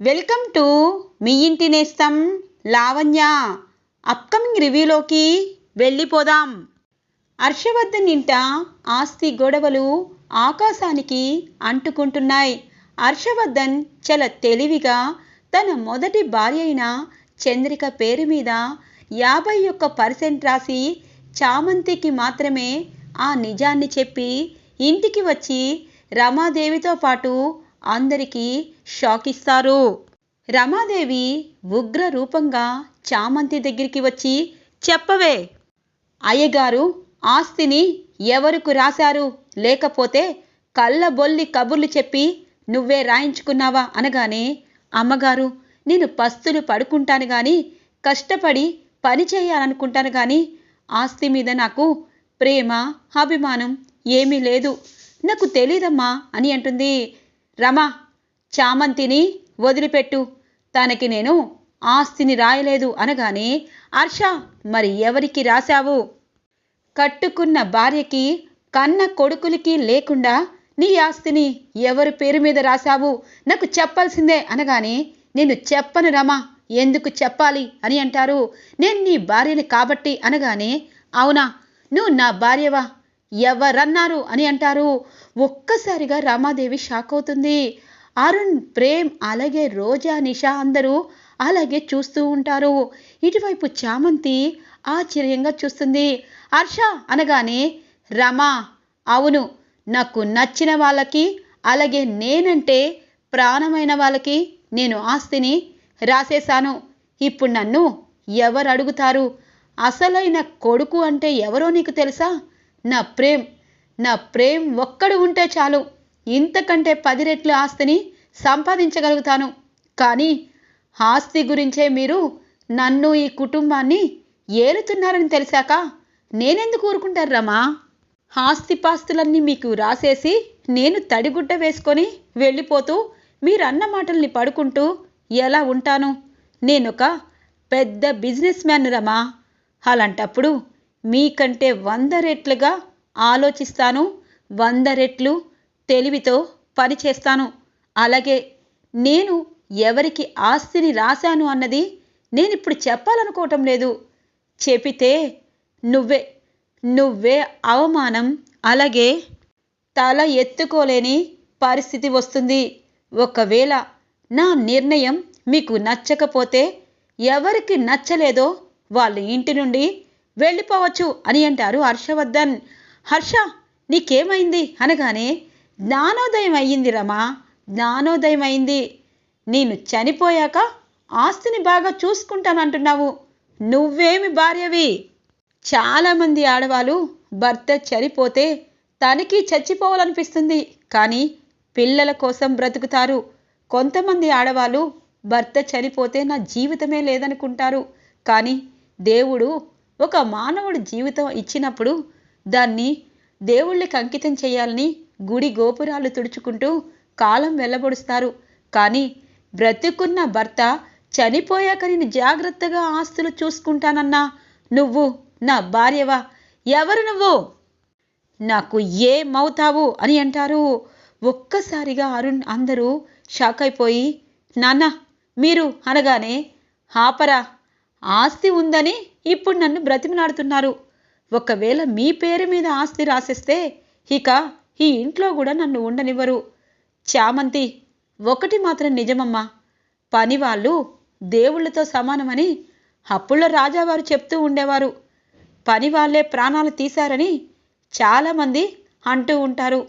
Welcome to me ఇంటి నేస్తం Lavanya. Upcoming రివ్యూలోకి వెళ్ళిపోదాం. హర్షవర్ధన్ ఇంట ఆస్తి గొడవలు ఆకాశానికి అంటుకుంటున్నాయి. హర్షవర్ధన్ చాలా తెలివిగా తన మొదటి భార్య అయిన చంద్రిక పేరు మీద యాభై ఒక్క పర్సెంట్ రాసి చామంతికి మాత్రమే ఆ నిజాన్ని చెప్పి ఇంటికి వచ్చి రమాదేవితో పాటు అందరికీ షాక్ ఇస్తారు రమాదేవి ఉగ్ర రూపంగా చామంతి దగ్గరికి వచ్చి చెప్పవే. అయ్యగారు ఆస్తిని ఎవరికి రాశారు? లేకపోతే కళ్ళబొల్లి కబుర్లు చెప్పి నువ్వే రాయించుకున్నావా? అనగానే అమ్మగారు నేను పస్తులు పడుకుంటాను కానీ కష్టపడి పని చేయాలనుకుంటాను కానీ ఆస్తి మీద నాకు ప్రేమ అభిమానం ఏమీ లేదు. నాకు తెలీదమ్మా అని అంటుంది. రమా చామంతిని వదిలిపెట్టు. తనకి నేను ఆస్తిని రాయలేదు అనగానే హర్ష మరి ఎవరికి రాశావు? కట్టుకున్న భార్యకి కన్న కొడుకులకి లేకుండా నీ ఆస్తిని ఎవరి పేరు మీద రాశావు? నాకు చెప్పాల్సిందే అనగానే నేను చెప్పను రమా ఎందుకు చెప్పాలి అని అంటారు. నేను నీ భార్యని కాబట్టి అనగానే అవునా నువ్వు నా భార్యవా? ఎవరన్నారు అని అంటారు. ఒక్కసారిగా రమాదేవి షాక్ అవుతుంది. అరుణ్ ప్రేమ్ అలాగే రోజా నిషా అందరూ అలాగే చూస్తూ ఉంటారు. ఇటువైపు చామంతి ఆశ్చర్యంగా చూస్తుంది. హర్ష అనగానే రమా అవును నాకు నచ్చిన వాళ్ళకి అలాగే నేనంటే ప్రాణమైన వాళ్ళకి నేను ఆస్తిని రాసేశాను. ఇప్పుడు నన్ను ఎవరు అడుగుతారు? అసలైన కొడుకు అంటే ఎవరో నీకు తెలుసా? నా ప్రేమ్ నా ప్రేమ్ ఒక్కడు ఉంటే చాలు. ఇంతకంటే పది రెట్లు ఆస్తిని సంపాదించగలుగుతాను. కానీ ఆస్తి గురించే మీరు నన్ను ఈ కుటుంబాన్ని ఏలుతున్నారని తెలిసాక నేనెందుకు ఊరుకుంటారు రమా? ఆస్తిపాస్తులన్నీ మీకు రాసేసి నేను తడిగుడ్డ వేసుకొని వెళ్ళిపోతూ మీరన్న మాటల్ని పడుకుంటూ ఎలా ఉంటాను? నేనొక పెద్ద బిజినెస్ మ్యాన్ రమా. అలాంటప్పుడు మీకంటే వంద రెట్లుగా ఆలోచిస్తాను వంద రెట్లు తెలివితో పనిచేస్తాను అలాగే నేను ఎవరికి ఆస్తిని రాశాను అన్నది నేను ఇప్పుడు చెప్పాలనుకోవటం లేదు. చెబితే నువ్వే నువ్వే అవమానం అలాగే తల ఎత్తుకోలేని పరిస్థితి వస్తుంది. ఒకవేళ నా నిర్ణయం మీకు నచ్చకపోతే ఎవరికి నచ్చలేదో వాళ్ళ ఇంటి నుండి వెళ్ళిపోవచ్చు అని అంటారు హర్షవర్ధన్. హర్ష నీకేమైంది? అనగానే జ్ఞానోదయం అయ్యింది రమా జ్ఞానోదయం అయింది నేను చనిపోయాక ఆస్తిని బాగా చూసుకుంటానంటున్నావు. నువ్వేమి భార్యవి? చాలామంది ఆడవాళ్ళు భర్త చనిపోతే తనకి చచ్చిపోవాలనిపిస్తుంది. కానీ పిల్లల కోసం బ్రతుకుతారు. కొంతమంది ఆడవాళ్ళు భర్త చనిపోతే నా జీవితమే లేదనుకుంటారు. కానీ దేవుడు ఒక మానవుడి జీవితం ఇచ్చినప్పుడు దాన్ని దేవుళ్ళకి అంకితం చేయాలని గుడి గోపురాలు తుడుచుకుంటూ కాలం వెళ్ళబొడుస్తారు. కానీ బ్రతుకున్న భర్త చనిపోయాక నేను జాగ్రత్తగా ఆస్తులు చూసుకుంటానన్నా. నువ్వు నా భార్యవా ఎవరు నువ్వు? నాకు ఏమవుతావు అని అంటారు. ఒక్కసారిగా అరుణ్ అందరూ షాక్ అయిపోయి నాన్న మీరు అనగానే ఆపరా ఆస్తి ఉందని ఇప్పుడు నన్ను బ్రతిమలాడుతున్నారు. ఒకవేళ మీ పేరు మీద ఆస్తి రాసేస్తే ఇక ఈ ఇంట్లో కూడా నన్ను ఉండనివ్వరు. చామంతి ఒకటి మాత్రం నిజమమ్మా. పని వాళ్ళు దేవుళ్ళతో సమానమని అప్పుల్లో రాజావారు చెప్తూ ఉండేవారు. పని వాళ్ళే ప్రాణాలు తీశారని చాలామంది అంటూ ఉంటారు.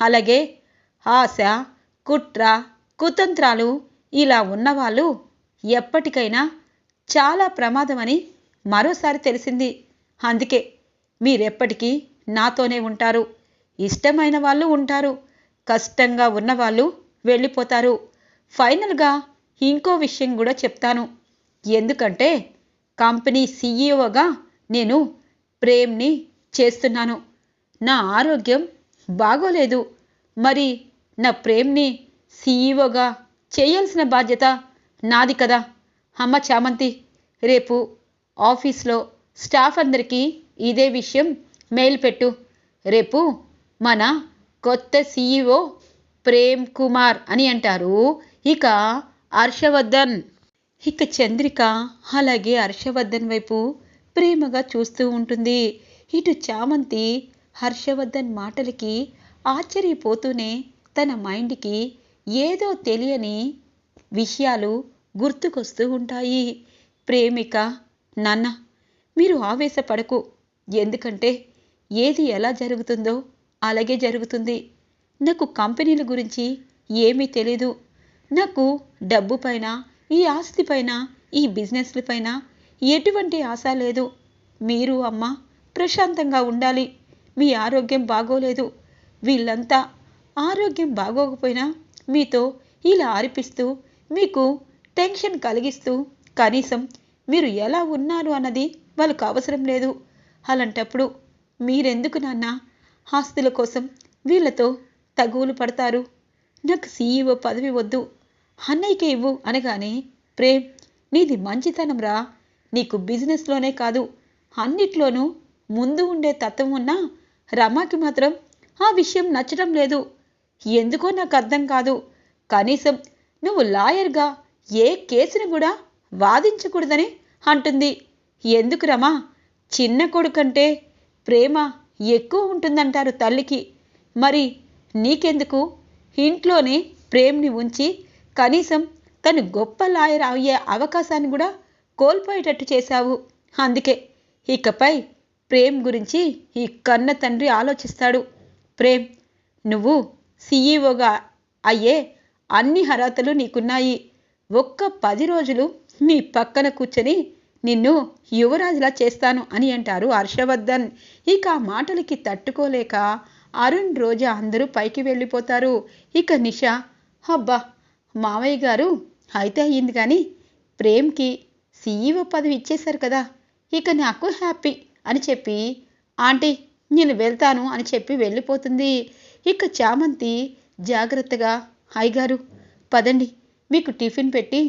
అలాగే ఆశ కుట్ర కుతంత్రాలు ఇలా ఉన్నవాళ్ళు ఎప్పటికైనా చాలా ప్రమాదమని మరోసారి తెలిసింది. అందుకే మీరెప్పటికీ నాతోనే ఉంటారు. ఇష్టమైన వాళ్ళు ఉంటారు. కష్టంగా ఉన్నవాళ్ళు వెళ్ళిపోతారు. ఫైనల్గా ఇంకో విషయం కూడా చెప్తాను. ఎందుకంటే కంపెనీ సీఈఓగా నేను ప్రేమ్ని చేస్తున్నాను. నా ఆరోగ్యం బాగోలేదు. మరి నా ప్రేమ్ని సీఈఓగా చేయాల్సిన బాధ్యత నాది కదా. అమ్మ చామంతి రేపు ఆఫీస్లో స్టాఫ్ అందరికీ ఇదే విషయం మెయిల్ పెట్టు. రేపు మన కొత్త సీఈఓ ప్రేమ్ కుమార్ అని అంటారు. ఇక హర్షవర్ధన్. ఇక చంద్రిక అలాగే హర్షవర్ధన్ వైపు ప్రేమగా చూస్తూ ఉంటుంది. ఇటు చామంతి హర్షవర్ధన్ మాటలకి ఆశ్చర్యపోతూనే తన మైండ్కి ఏదో తెలియని విషయాలు గుర్తుకొస్తూ ఉంటాయి. ప్రేమిక నాన్న మీరు ఆవేశపడకు. ఎందుకంటే ఏది ఎలా జరుగుతుందో అలాగే జరుగుతుంది. నాకు కంపెనీల గురించి ఏమీ తెలీదు. నాకు డబ్బు పైన ఈ ఆస్తి పైన ఈ బిజినెస్ల పైన ఎటువంటి ఆశ లేదు. మీరు అమ్మ ప్రశాంతంగా ఉండాలి. మీ ఆరోగ్యం బాగోలేదు. వీళ్ళంతా ఆరోగ్యం బాగోకపోయినా మీతో ఇలా ఆరిపిస్తూ మీకు టెన్షన్ కలిగిస్తూ కనీసం మీరు ఎలా ఉన్నారు అన్నది వాళ్ళకు అవసరం లేదు. అలాంటప్పుడు మీరెందుకు నాన్న ఆస్తుల కోసం వీళ్ళతో తగువులు పడతారు? నాకు సీఈఓ పదవి వద్దు. అన్నయ్యకే ఇవ్వు అనగానే ప్రేమ్ నీది మంచితనం రా. నీకు బిజినెస్లోనే కాదు. అన్నిట్లోనూ ముందు ఉండే తత్వం ఉన్నా రమాకి మాత్రం ఆ విషయం నచ్చడం లేదు. ఎందుకో నాకు అర్థం కాదు. కనీసం నువ్వు లాయర్గా ఏ కేసుని కూడా వాదించకూడదని అంటుంది. ఎందుకు రమా? చిన్న కొడుకంటే ప్రేమ ఎక్కువ ఉంటుందంటారు తల్లికి. మరి నీకెందుకు? ఇంట్లోనే ప్రేమ్ని ఉంచి కనీసం తను గొప్ప లాయర్ అయ్యే అవకాశాన్ని కూడా కోల్పోయేటట్టు చేశావు. అందుకే ఇకపై ప్రేమ్ గురించి ఈ కన్న తండ్రి ఆలోచిస్తాడు. ప్రేమ్ నువ్వు సీఈఓగా అయ్యే అన్ని అర్హతలు నీకున్నాయి. ఒక్క పది రోజులు నీ పక్కన కూర్చొని నిన్ను యువరాజులా చేస్తాను అని అంటారు హర్షవర్ధన్. ఇక ఆ మాటలకి తట్టుకోలేక అరుణ్ రోజా అందరూ పైకి వెళ్ళిపోతారు. ఇక నిష అబ్బా మావయ్య గారు అయితే అయ్యింది కానీ ప్రేమ్కి సీఈఓ పదవి ఇచ్చేశారు కదా ఇక నాకు హ్యాపీ అని చెప్పి ఆంటీ నేను వెళ్తాను అని చెప్పి వెళ్ళిపోతుంది. ఇక చామంతి జాగ్రత్తగా గారు పదండి మీకు టిఫిన్ పెట్టి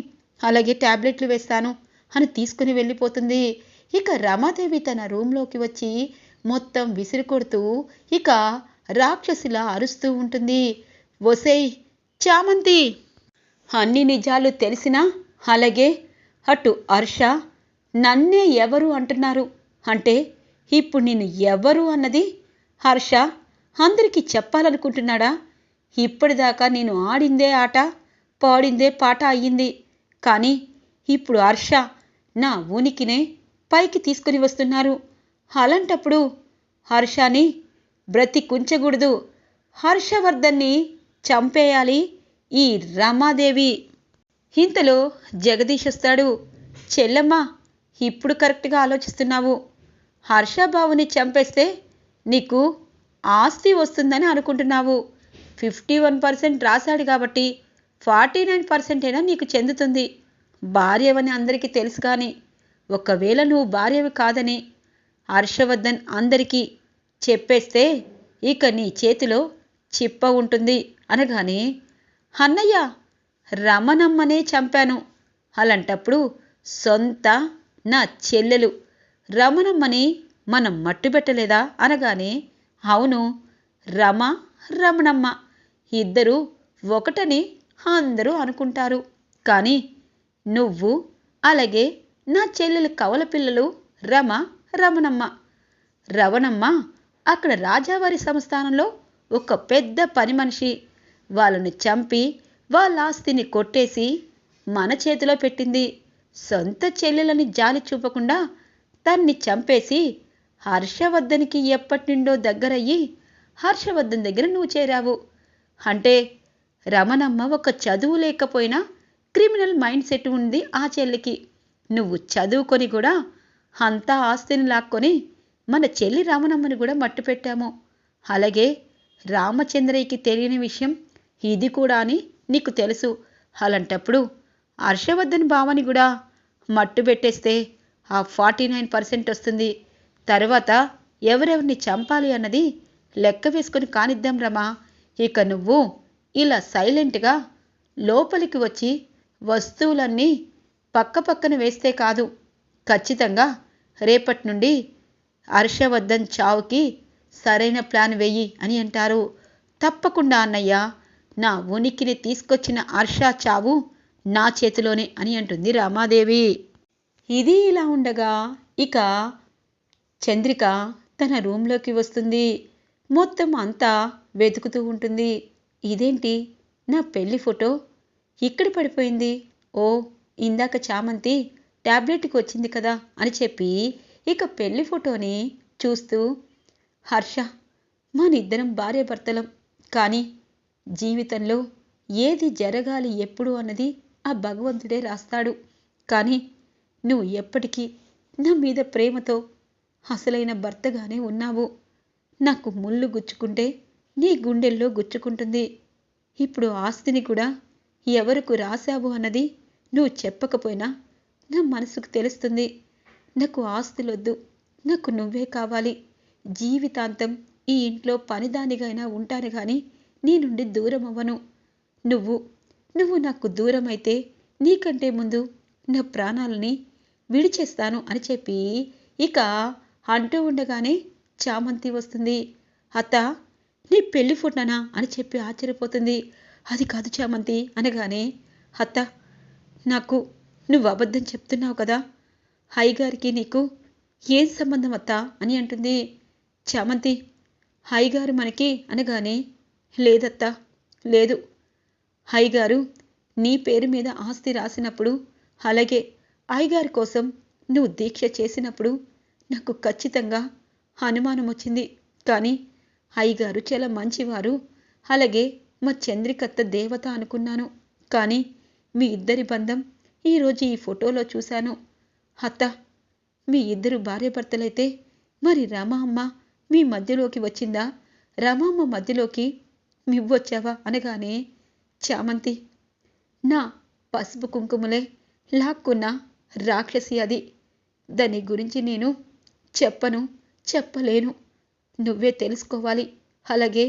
అలాగే ట్యాబ్లెట్లు వేస్తాను అని తీసుకుని వెళ్ళిపోతుంది. ఇక రమాదేవి తన రూంలోకి వచ్చి మొత్తం విసిరి కొడుతూ ఇక రాక్షసిలా అరుస్తూ ఉంటుంది. ఒసేయ్ చామంతి! అన్ని నిజాలు తెలిసినా అలాగే అటు హర్ష నన్నే ఎవరు అంటున్నారు? అంటే ఇప్పుడు నేను ఎవరు అన్నది హర్ష అందరికీ చెప్పాలనుకుంటున్నాడా? ఇప్పటిదాకా నేను ఆడిందే ఆట పాడిందే పాట అయ్యింది. కానీ ఇప్పుడు హర్ష నా ఉనికినే పైకి తీసుకుని వస్తున్నారు. అలాంటప్పుడు హర్షని బ్రతికుంచకూడదు. హర్షవర్ధన్ని చంపేయాలి ఈ రమాదేవి. ఇంతలో జగదీష్ వస్తాడు. చెల్లమ్మ ఇప్పుడు కరెక్ట్గా ఆలోచిస్తున్నావు. హర్షబాబుని చంపేస్తే నీకు ఆస్తి వస్తుందని అనుకుంటున్నావు. ఫిఫ్టీ వన్ పర్సెంట్ రాశాడు కాబట్టి ఫార్టీ నైన్ పర్సెంటేనా నీకు చెందుతుంది? భార్యవని అందరికీ తెలుసు కానీ ఒకవేళ నువ్వు భార్యవి కాదని హర్షవర్ధన్ అందరికీ చెప్పేస్తే ఇక నీ చేతిలో చిప్ప ఉంటుంది అనగానే అన్నయ్య రమణమ్మనే చంపాను. అలాంటప్పుడు సొంత నా చెల్లెలు రమణమ్మని మనం మట్టుబెట్టలేదా? అనగానే అవును రమ రమణమ్మ. ఇద్దరు ఒకటని అందరూ అనుకుంటారు. కానీ నువ్వు అలాగే నా చెల్లెలు కవల పిల్లలు రమ రమణమ్మ. రవణమ్మ అక్కడ రాజావారి సంస్థానంలో ఒక పెద్ద పని మనిషి. వాళ్ళను చంపి వాళ్ళ ఆస్తిని కొట్టేసి మన చేతిలో పెట్టింది. సొంత చెల్లెలని జాలి చూపకుండా తన్ని చంపేసి హర్షవర్ధన్కి ఎప్పటి నుండో దగ్గరయ్యి హర్షవర్ధన్ దగ్గర నువ్వు చేరావు. అంటే రమణమ్మ ఒక చదువు లేకపోయినా క్రిమినల్ మైండ్ సెట్ ఉంది ఆ చెల్లికి. నువ్వు చదువుకొని కూడా అంతా ఆస్తిని లాక్కొని మన చెల్లి రామనమ్మని కూడా మట్టు పెట్టాము. అలాగే రామచంద్రయ్యకి తెలియని విషయం ఇది కూడా అని నీకు తెలుసు. అలాంటప్పుడు హర్షవర్ధన్ భావని కూడా మట్టు పెట్టేస్తే ఆ ఫార్టీ నైన్ పర్సెంట్ వస్తుంది. తర్వాత ఎవరెవరిని చంపాలి అన్నది లెక్క వేసుకొని కానిద్దాం రమా. ఇక నువ్వు ఇలా సైలెంట్గా లోపలికి వచ్చి వస్తువులన్నీ పక్క పక్కన వేస్తే కాదు. ఖచ్చితంగా రేపటి నుండి హర్షవర్ధన్ చావుకి సరైన ప్లాన్ వెయ్యి అని అంటారు. తప్పకుండా అన్నయ్య నా ఉనికిని తీసుకొచ్చిన హర్ష చావు నా చేతిలోనే అని అంటుంది రామాదేవి. ఇది ఇలా ఉండగా ఇక చంద్రిక తన రూంలోకి వస్తుంది. మొత్తం అంతా వెతుకుతూ ఉంటుంది. ఇదేంటి? నా పెళ్ళి ఫోటో? ఇక్కడ పడిపోయింది? ఓ ఇందాక చామంతి ట్యాబ్లెట్కి వచ్చింది కదా అని చెప్పి ఇక పెళ్ళి ఫోటోని చూస్తూ హర్ష మనిద్దరం భార్యాభర్తలం. కానీ జీవితంలో ఏది జరగాలి ఎప్పుడు అన్నది ఆ భగవంతుడే రాస్తాడు. కానీ నువ్వు ఎప్పటికీ నా మీద ప్రేమతో అసలైన భర్తగానే ఉన్నావు. నాకు ముళ్ళు గుచ్చుకుంటే నీ గుండెల్లో గుచ్చుకుంటుంది. ఇప్పుడు ఆస్తిని కూడా ఎవరకు రాశావు అన్నది నువ్వు చెప్పకపోయినా నా మనసుకు తెలుస్తుంది. నాకు ఆస్తులొద్దు. నాకు నువ్వే కావాలి. జీవితాంతం ఈ ఇంట్లో పనిదానిగైనా ఉంటాను కానీ నీ నుండి దూరం అవ్వను నువ్వు నువ్వు నాకు దూరం అయితే నీకంటే ముందు నా ప్రాణాలని విడిచేస్తాను అని చెప్పి ఇక అంటూ ఉండగానే చామంతి వస్తుంది. అత్త నీ పెళ్ళి ఫోటోనా అని చెప్పి ఆశ్చర్యపోతుంది. అది కాదు చామంతి అనగానే అత్త నాకు నువ్వు అబద్ధం చెప్తున్నావు కదా. హైగారికి నీకు ఏం సంబంధం అత్త అని అంటుంది. చామంతి హైగారు మనకి అనగానే లేదత్తా లేదు. హైగారు నీ పేరు మీద ఆస్తి రాసినప్పుడు అలాగే అయ్యగారి కోసం నువ్వు దీక్ష చేసినప్పుడు నాకు ఖచ్చితంగా అనుమానం వచ్చింది కానీ అయ్యగారు చాలా మంచివారు. అలాగే మా చంద్రికత్త దేవత అనుకున్నాను. కానీ మీ ఇద్దరి బంధం ఈరోజు ఈ ఫోటోలో చూశాను. అత్త మీ ఇద్దరు భార్యాభర్తలైతే మరి రమమ్మ మీ మధ్యలోకి వచ్చిందా? రమమ్మ మధ్యలోకి నువ్వొచ్చావా అనగానే చామంతి నా పసుపు కుంకుమలే లాక్కున్న రాక్షసి అది. దాని గురించి నేను చెప్పను చెప్పలేను. నువ్వే తెలుసుకోవాలి. అలాగే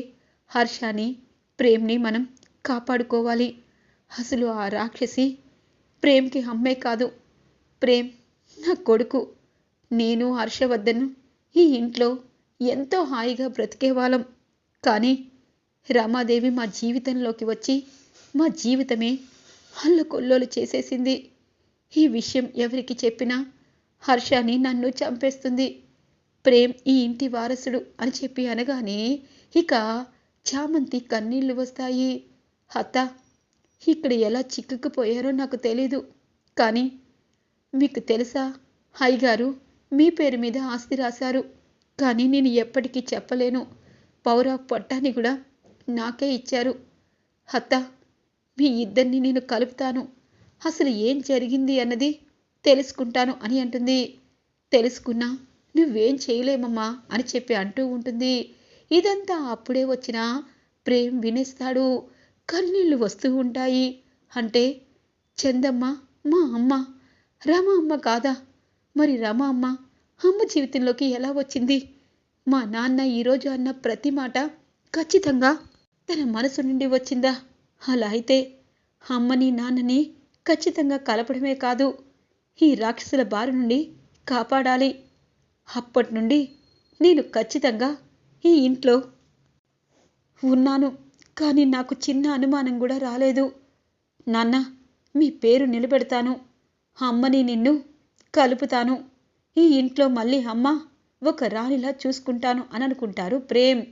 హర్షాని ప్రేమ్ని మనం కాపాడుకోవాలి. అసలు ఆ రాక్షసి ప్రేమ్కి అమ్మే కాదు. ప్రేమ్ నా కొడుకు. నేను హర్షవర్ధన్ ఈ ఇంట్లో ఎంతో హాయిగా బ్రతికేవాళ్ళం కానీ రమాదేవి మా జీవితంలోకి వచ్చి మా జీవితమే అల్లకొల్లోలు చేసేసింది. ఈ విషయం ఎవరికి చెప్పినా హర్షాని నన్ను చంపేస్తుంది. ప్రేమ్ ఈ ఇంటి వారసుడు అని చెప్పి అనగానే ఇక చామంతి కన్నీళ్ళు వస్తాయి. హత ఇక్కడ ఎలా చిక్కుకుపోయారో నాకు తెలీదు. కానీ మీకు తెలుసా? గారు మీ పేరు మీద ఆస్తి రాశారు. కానీ నేను ఎప్పటికీ చెప్పలేను. పౌర పొట్టాన్ని కూడా నాకే ఇచ్చారు. హత మీ ఇద్దరిని నేను కలుపుతాను. అసలు ఏం జరిగింది అన్నది తెలుసుకుంటాను అని అంటుంది. తెలుసుకున్నా నువ్వేం చేయలేమమ్మా అని చెప్పి అంటూ ఉంటుంది. ఇదంతా అప్పుడే వచ్చిన ప్రేమ్ వినేస్తాడు. కన్నీళ్ళు వస్తూ ఉంటాయి. అంటే చందమ్మ మా అమ్మ రమ అమ్మ కాదా? మరి రమ అమ్మ అమ్మ జీవితంలోకి ఎలా వచ్చింది? మా నాన్న ఈరోజు అన్న ప్రతి మాట ఖచ్చితంగా తన మనసు నుండి వచ్చిందా? అలా అయితే అమ్మని నాన్నని ఖచ్చితంగా కలపడమే కాదు ఈ రాక్షసుల బారి నుండి కాపాడాలి. అప్పటి నుండి నేను ఖచ్చితంగా ఈ ఇంట్లో ఉన్నాను. కానీ నాకు చిన్న అనుమానం కూడా రాలేదు. నాన్న మీ పేరు నిలబెడతాను. అమ్మని నిన్ను కలుపుతాను. ఈ ఇంట్లో మళ్ళీ అమ్మ ఒక రాణిలా చూసుకుంటాను అని అనుకుంటారు ప్రేమ్.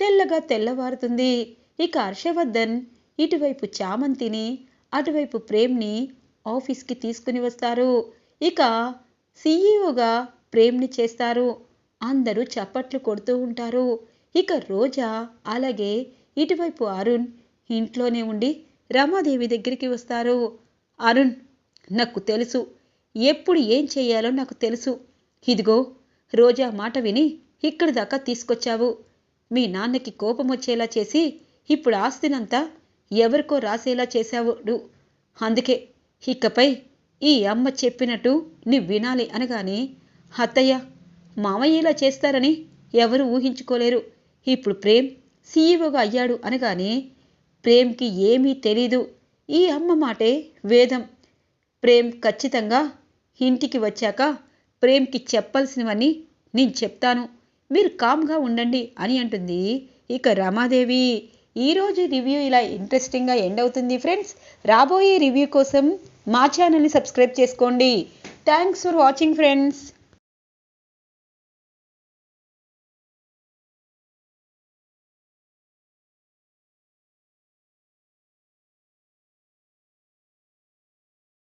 తెల్లగా తెల్లవారుతుంది. ఇక హర్షవర్ధన్ ఇటువైపు చామంతిని అటువైపు ప్రేమ్ని ఆఫీస్కి తీసుకుని వస్తారు. ఇక సీఈఓగా ప్రేమ్ని చేస్తారు. అందరూ చప్పట్లు కొడుతూ ఉంటారు. ఇక రోజా అలాగే ఇటువైపు అరుణ్ ఇంట్లోనే ఉండి రమాదేవి దగ్గరికి వస్తారు. అరుణ్ నాకు తెలుసు. ఎప్పుడు ఏం చేయాలో నాకు తెలుసు. ఇదిగో రోజా మాట విని ఇక్కడి దాకా తీసుకొచ్చావు. మీ నాన్నకి కోపం వచ్చేలా చేసి ఇప్పుడు ఆస్తినంతా ఎవరికో రాసేలా చేశావు అందుకే ఇకపై ఈ అమ్మ చెప్పినట్టు నీ వినాలి అనగానే అత్తయ్య మామయ్య ఇలా చేస్తారని ఎవరు ఊహించుకోలేరు. ఇప్పుడు ప్రేమ్ సీఈఓగా అయ్యాడు అనగానే ప్రేమ్కి ఏమీ తెలీదు. ఈ అమ్మ మాటే వేదం. ప్రేమ్ ఖచ్చితంగా ఇంటికి వచ్చాక ప్రేమ్కి చెప్పాల్సినవన్నీ నేను చెప్తాను. మీరు కామ్గా ఉండండి అని అంటుంది. ఇక రమాదేవి ఈరోజు రివ్యూ ఇలా ఇంట్రెస్టింగ్గా ఎండ్ అవుతుంది ఫ్రెండ్స్. రాబోయే రివ్యూ కోసం మా ఛానల్ని సబ్స్క్రైబ్ చేసుకోండి. Thanks for watching friends.